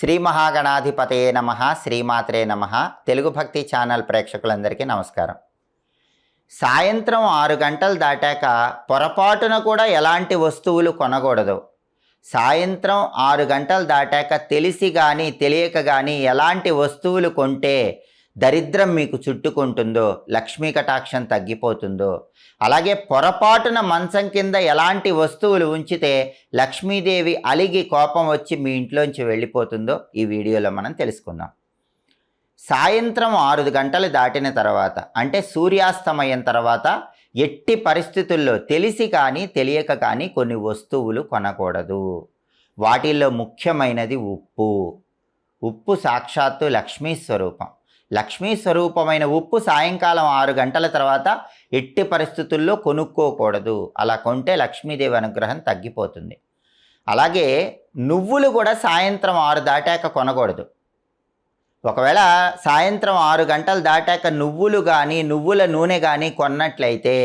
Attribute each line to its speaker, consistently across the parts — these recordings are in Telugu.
Speaker 1: శ్రీ మహాగణాధిపతయే నమ శ్రీమాత్రే నమ. తెలుగు భక్తి ఛానల్ ప్రేక్షకులందరికీ నమస్కారం. సాయంత్రం ఆరు గంటలు దాటాక పొరపాటున కూడా ఎలాంటి వస్తువులు కొనకూడదు. సాయంత్రం ఆరు గంటలు దాటాక తెలిసి కానీ తెలియక కానీ ఎలాంటి వస్తువులు కొంటే దరిద్రం మీకు చుట్టుకుంటుందో లక్ష్మీ కటాక్షం తగ్గిపోతుందో అలాగే పొరపాటున మంచం కింద ఎలాంటి వస్తువులు ఉంచితే లక్ష్మీదేవి అలిగి కోపం వచ్చి మీ ఇంట్లోంచి వెళ్ళిపోతుందో ఈ వీడియోలో మనం తెలుసుకుందాం. సాయంత్రం ఆరు గంటలు దాటిన తర్వాత అంటే సూర్యాస్తమయం తర్వాత ఎట్టి పరిస్థితుల్లో తెలిసి కానీ తెలియక కానీ కొన్ని వస్తువులు కొనకూడదు. వాటిల్లో ముఖ్యమైనది ఉప్పు. ఉప్పు సాక్షాత్తు లక్ష్మీ స్వరూపం. లక్ష్మీ స్వరూపమైన ఉప్పు సాయంకాలం ఆరు గంటల తర్వాత ఎట్టి పరిస్థితుల్లో కొనుక్కోకూడదు. అలా కొంటే లక్ష్మీదేవి అనుగ్రహం తగ్గిపోతుంది. అలాగే నువ్వులు కూడా సాయంత్రం ఆరు దాటాక కొనకూడదు. ఒకవేళ సాయంత్రం ఆరు గంటలు దాటాక నువ్వులు కానీ నువ్వుల నూనె కానీ కొన్నట్లయితే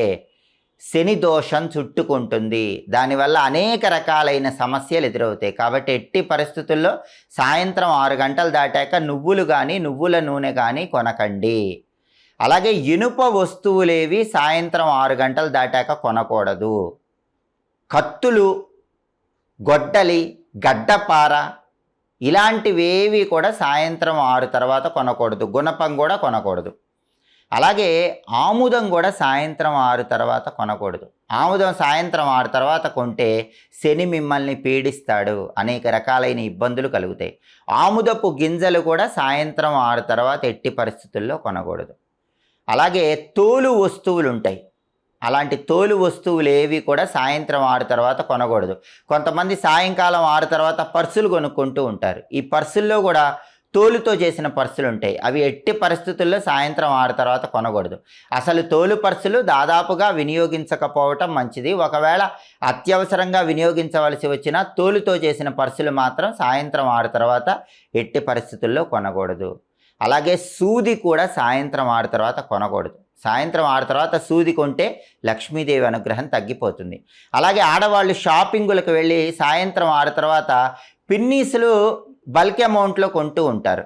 Speaker 1: శని దోషం చుట్టుకుంటుంది. దానివల్ల అనేక రకాలైన సమస్యలు ఎదురవుతాయి. కాబట్టి ఎట్టి పరిస్థితుల్లో సాయంత్రం ఆరు గంటలు దాటాక నువ్వులు కానీ నువ్వుల నూనె కానీ కొనకండి. అలాగే ఇనుప వస్తువులేవి సాయంత్రం ఆరు గంటలు దాటాక కొనకూడదు. కత్తులు గొడ్డలి గడ్డపార ఇలాంటివేవి కూడా సాయంత్రం ఆరు తర్వాత కొనకూడదు. గుణపం కూడా కొనకూడదు. అలాగే ఆముదం కూడా సాయంత్రం ఆరు తర్వాత కొనకూడదు. ఆముదం సాయంత్రం ఆరు తర్వాత కొంటే శని మిమ్మల్ని పీడిస్తాడు. అనేక రకాలైన ఇబ్బందులు కలుగుతాయి. ఆముదపు గింజలు కూడా సాయంత్రం ఆరు తర్వాత ఎట్టి పరిస్థితుల్లో కొనకూడదు. అలాగే తోలు వస్తువులు ఉంటాయి. అలాంటి తోలు వస్తువులు ఏవి కూడా సాయంత్రం ఆరు తర్వాత కొనకూడదు. కొంతమంది సాయంకాలం ఆరు తర్వాత పర్సులు కొనుక్కుంటూ ఉంటారు. ఈ పర్సుల్లో కూడా తోలుతో చేసిన పర్సులు ఉంటాయి. అవి ఎట్టి పరిస్థితుల్లో సాయంత్రం ఆరు తర్వాత కొనకూడదు. అసలు తోలు పర్సులు దాదాపుగా వినియోగించకపోవటం మంచిది. ఒకవేళ అత్యవసరంగా వినియోగించవలసి వచ్చినా తోలుతో చేసిన పర్సులు మాత్రం సాయంత్రం ఆరు తర్వాత ఎట్టి పరిస్థితుల్లో కొనకూడదు. అలాగే సూది కూడా సాయంత్రం ఆరు తర్వాత కొనకూడదు. సాయంత్రం ఆరు తర్వాత సూది కొంటే లక్ష్మీదేవి అనుగ్రహం తగ్గిపోతుంది. అలాగే ఆడవాళ్ళు షాపింగులకు వెళ్ళి సాయంత్రం ఆరు తర్వాత పిన్నీసులు బల్క్ అమౌంట్లో కొంటూ ఉంటారు.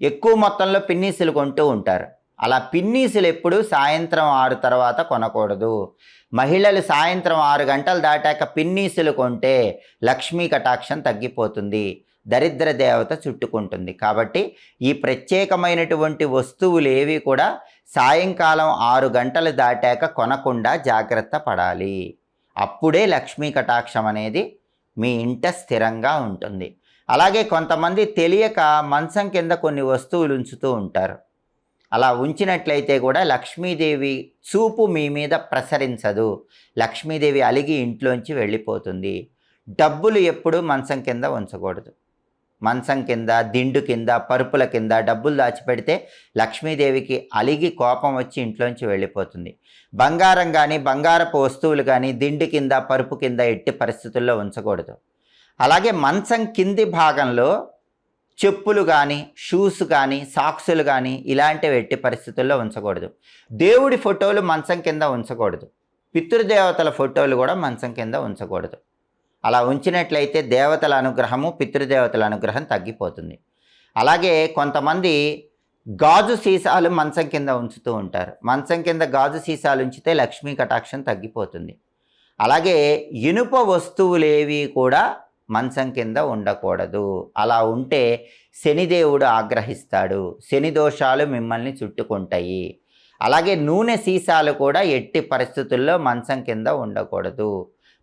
Speaker 1: ఎక్కువ మొత్తంలో పిన్నీసులు కొంటూ ఉంటారు. అలా పిన్నీసులు ఎప్పుడు సాయంత్రం ఆరు తర్వాత కొనకూడదు. మహిళలు సాయంత్రం ఆరు గంటలు దాటాక పిన్నీసులు కొంటే లక్ష్మీ కటాక్షం తగ్గిపోతుంది. దరిద్ర దేవత చుట్టుకుంటుంది. కాబట్టి ఈ ప్రత్యేకమైనటువంటి వస్తువులు ఏవి కూడా సాయంకాలం ఆరు గంటలు దాటాక కొనకుండా జాగ్రత్త పడాలి. అప్పుడే లక్ష్మీ కటాక్షం అనేది మీ ఇంట స్థిరంగా ఉంటుంది. అలాగే కొంతమంది తెలియక మంచం కింద కొన్ని వస్తువులు ఉంచుతూ ఉంటారు. అలా ఉంచినట్లయితే కూడా లక్ష్మీదేవి చూపు మీ మీద ప్రసరించదు. లక్ష్మీదేవి అలిగి ఇంట్లోంచి వెళ్ళిపోతుంది. డబ్బులు ఎప్పుడూ మంచం కింద ఉంచకూడదు. మంచం కింద దిండు కింద పరుపుల కింద డబ్బులు దాచిపెడితే లక్ష్మీదేవికి అలిగి కోపం వచ్చి ఇంట్లోంచి వెళ్ళిపోతుంది. బంగారం కానీ బంగారపు వస్తువులు కానీ దిండు కింద పరుపు కింద ఎట్టి పరిస్థితుల్లో ఉంచకూడదు. అలాగే మంచం కింది భాగంలో చెప్పులు కానీ షూస్ కానీ సాక్సులు కానీ ఇలాంటివి ఎట్టి పరిస్థితుల్లో ఉంచకూడదు. దేవుడి ఫోటోలు మంచం కింద ఉంచకూడదు. పితృదేవతల ఫోటోలు కూడా మంచం కింద ఉంచకూడదు. అలా ఉంచినట్లయితే దేవతల అనుగ్రహము పితృదేవతల అనుగ్రహం తగ్గిపోతుంది. అలాగే కొంతమంది గాజు సీసాలు మంచం కింద ఉంచుతూ ఉంటారు. మంచం కింద గాజు సీసాలు ఉంచితే లక్ష్మీ కటాక్షం తగ్గిపోతుంది. అలాగే ఇనుప వస్తువులేవి కూడా మంచం కింద ఉండకూడదు. అలా ఉంటే శనిదేవుడు ఆగ్రహిస్తాడు. శని దోషాలు మిమ్మల్ని చుట్టుకుంటాయి. అలాగే నూనె సీసాలు కూడా ఎట్టి పరిస్థితుల్లో మంచం కింద ఉండకూడదు.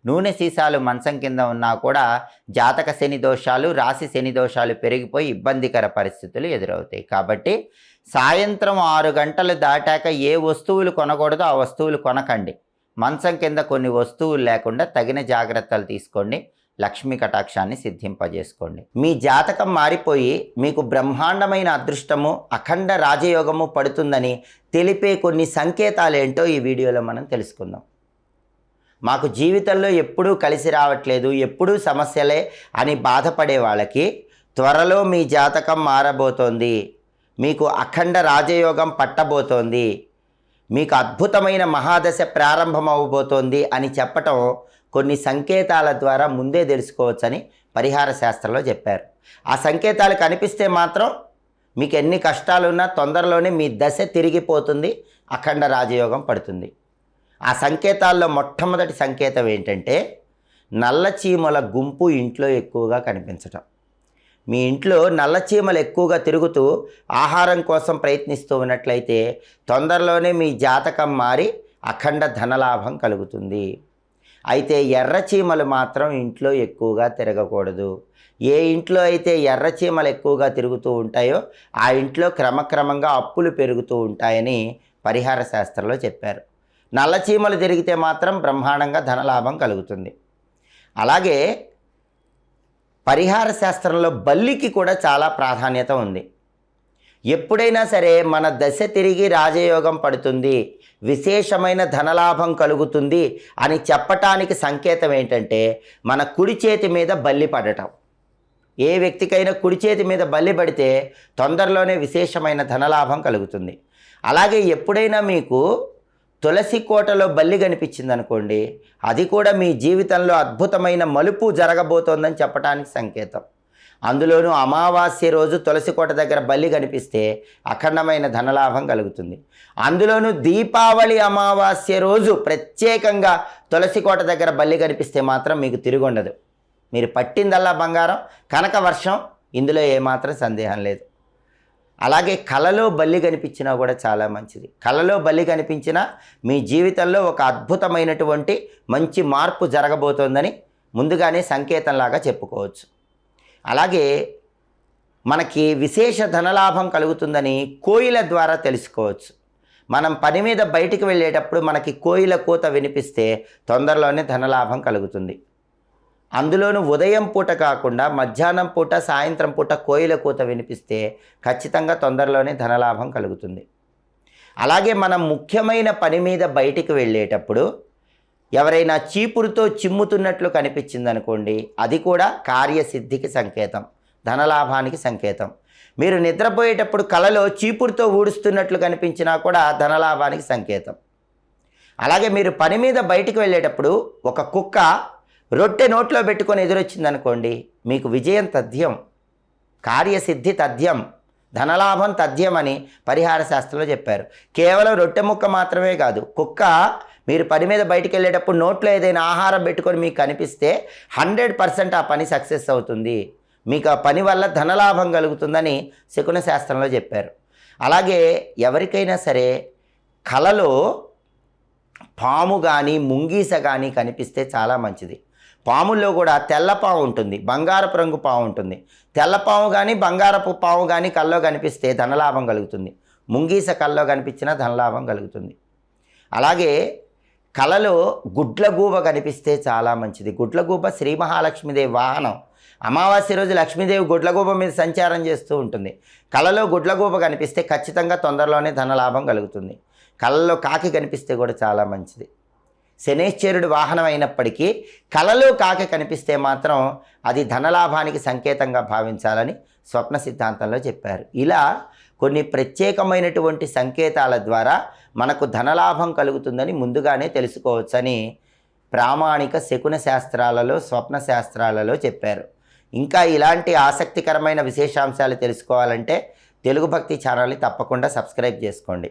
Speaker 1: నూనె సీసాలు మంచం కింద ఉన్నా కూడా జాతక శని దోషాలు రాశి శని దోషాలు పెరిగిపోయి ఇబ్బందికర పరిస్థితులు ఎదురవుతాయి. కాబట్టి సాయంత్రం ఆరు గంటలు దాటాక ఏ వస్తువులు కొనకూడదో ఆ వస్తువులు కొనకండి. మంచం కింద కొన్ని వస్తువులు లేకుండా తగిన జాగ్రత్తలు తీసుకోండి. లక్ష్మీ కటాక్షాన్ని సిద్ధింపజేసుకోండి. మీ జాతకం మారిపోయి మీకు బ్రహ్మాండమైన అదృష్టము అఖండ రాజయోగము పడుతుందని తెలిపే కొన్ని సంకేతాలు ఏంటో ఈ వీడియోలో మనం తెలుసుకుందాం. మాకు జీవితంలో ఎప్పుడూ కలిసి రావట్లేదు ఎప్పుడూ సమస్యలే అని బాధపడే వాళ్ళకి త్వరలో మీ జాతకం మారబోతోంది మీకు అఖండ రాజయోగం పట్టబోతోంది మీకు అద్భుతమైన మహాదశ ప్రారంభం అవ్వబోతోంది అని చెప్పటం కొన్ని సంకేతాల ద్వారా ముందే తెలుసుకోవచ్చని పరిహార శాస్త్రంలో చెప్పారు. ఆ సంకేతాలు కనిపిస్తే మాత్రం మీకు ఎన్ని కష్టాలున్నా తొందరలోనే మీ దశ తిరిగిపోతుంది అఖండ రాజయోగం పడుతుంది. ఆ సంకేతాల్లో మొట్టమొదటి సంకేతం ఏంటంటే నల్ల చీమల గుంపు ఇంట్లో ఎక్కువగా కనిపించటం. మీ ఇంట్లో నల్ల చీమలు ఎక్కువగా తిరుగుతూ ఆహారం కోసం ప్రయత్నిస్తూ ఉన్నట్లయితే తొందరలోనే మీ జాతకం మారి అఖండ ధనలాభం కలుగుతుంది. అయితే ఎర్రచీమలు మాత్రం ఇంట్లో ఎక్కువగా తిరగకూడదు. ఏ ఇంట్లో అయితే ఎర్రచీమలు ఎక్కువగా తిరుగుతూ ఉంటాయో ఆ ఇంట్లో క్రమక్రమంగా అప్పులు పెరుగుతూ ఉంటాయని పరిహార శాస్త్రంలో చెప్పారు. నల్లచీమలు తిరిగితే మాత్రం బ్రహ్మాండంగా ధనలాభం కలుగుతుంది. అలాగే పరిహార శాస్త్రంలో బల్లికి కూడా చాలా ప్రాధాన్యత ఉంది. ఎప్పుడైనా సరే మన దశ తిరిగి రాజయోగం పడుతుంది విశేషమైన ధనలాభం కలుగుతుంది అని చెప్పటానికి సంకేతం ఏంటంటే మన కుడి చేతి మీద బల్లి పడటం. ఏ వ్యక్తికైనా కుడి చేతి మీద బల్లి పడితే తొందరలోనే విశేషమైన ధనలాభం కలుగుతుంది. అలాగే ఎప్పుడైనా మీకు తులసి కోటలో బల్లి కనిపించింది అనుకోండి అది కూడా మీ జీవితంలో అద్భుతమైన మలుపు జరగబోతోందని చెప్పడానికి సంకేతం. అందులోనూ అమావాస్య రోజు తులసి కోట దగ్గర బల్లి కనిపిస్తే అఖండమైన ధనలాభం కలుగుతుంది. అందులోనూ దీపావళి అమావాస్య రోజు ప్రత్యేకంగా తులసి కోట దగ్గర బల్లి కనిపిస్తే మాత్రం మీకు తిరుగుండదు. మీరు పట్టిందల్లా బంగారం కనక వర్షం ఇందులో ఏమాత్రం సందేహం లేదు. అలాగే కళలో బల్లి కనిపించినా కూడా చాలా మంచిది. కళలో బల్లి కనిపించినా మీ జీవితంలో ఒక అద్భుతమైనటువంటి మంచి మార్పు జరగబోతోందని ముందుగానే సంకేతంలాగా చెప్పుకోవచ్చు. అలాగే మనకి విశేష ధనలాభం కలుగుతుందని కోయిల ద్వారా తెలుసుకోవచ్చు. మనం పని మీద బయటికి వెళ్ళేటప్పుడు మనకి కోయిల కూత వినిపిస్తే తొందరలోనే ధనలాభం కలుగుతుంది. అందులోనూ ఉదయం పూట కాకుండా మధ్యాహ్నం పూట సాయంత్రం పూట కోయిల కూత వినిపిస్తే ఖచ్చితంగా తొందరలోనే ధనలాభం కలుగుతుంది. అలాగే మనం ముఖ్యమైన పని మీద బయటికి వెళ్ళేటప్పుడు ఎవరైనా చీపురుతో చిమ్ముతున్నట్లు కనిపించిందనుకోండి అది కూడా కార్యసిద్ధికి సంకేతం ధనలాభానికి సంకేతం. మీరు నిద్రపోయేటప్పుడు కలలో చీపురుతో ఊడుస్తున్నట్లు కనిపించినా కూడా ధనలాభానికి సంకేతం. అలాగే మీరు పని మీద బయటికి వెళ్ళేటప్పుడు ఒక కుక్క రొట్టె నోట్లో పెట్టుకొని ఎదురొచ్చింది అనుకోండి మీకు విజయం తథ్యం కార్యసిద్ధి తథ్యం ధనలాభం తథ్యం అని పరిహార శాస్త్రంలో చెప్పారు. కేవలం రొట్టె ముక్క మాత్రమే కాదు కుక్క మీరు పని మీద బయటికి వెళ్ళేటప్పుడు నోట్లో ఏదైనా ఆహారం పెట్టుకొని మీకు కనిపిస్తే హండ్రెడ్ పర్సెంట్ ఆ పని సక్సెస్ అవుతుంది. మీకు ఆ పని వల్ల ధనలాభం కలుగుతుందని శకున శాస్త్రంలో చెప్పారు. అలాగే ఎవరికైనా సరే కలలో పాము కానీ ముంగీస కానీ కనిపిస్తే చాలా మంచిది. పాముల్లో కూడా తెల్లపాము ఉంటుంది బంగారపు రంగు పాము ఉంటుంది. తెల్లపాము కానీ బంగారపు పాము కానీ కల్లో కనిపిస్తే ధనలాభం కలుగుతుంది. ముంగీస కల్లో కనిపించినా ధనలాభం కలుగుతుంది. అలాగే కలలో గుడ్లగూబ కనిపిస్తే చాలా మంచిది. గుడ్లగూబ శ్రీ మహాలక్ష్మీదేవి వాహనం. అమావాస్య రోజు లక్ష్మీదేవి గుడ్లగూబ మీద సంచారం చేస్తూ ఉంటుంది. కలలో గుడ్లగూబ కనిపిస్తే ఖచ్చితంగా తొందరలోనే ధనలాభం కలుగుతుంది. కళలో కాకి కనిపిస్తే కూడా చాలా మంచిది. శనేశ్వరుడు వాహనం అయినప్పటికీ కలలో కాకి కనిపిస్తే మాత్రం అది ధనలాభానికి సంకేతంగా భావించాలని స్వప్న సిద్ధాంతంలో చెప్పారు. ఇలా కొన్ని ప్రత్యేకమైనటువంటి సంకేతాల ద్వారా మనకు ధనలాభం కలుగుతుందని ముందుగానే తెలుసుకోవచ్చని ప్రామాణిక శకున శాస్త్రాలలో స్వప్న శాస్త్రాలలో చెప్పారు. ఇంకా ఇలాంటి ఆసక్తికరమైన విశేషాంశాలు తెలుసుకోవాలంటే తెలుగు భక్తి ఛానల్ని తప్పకుండా సబ్స్క్రైబ్ చేసుకోండి.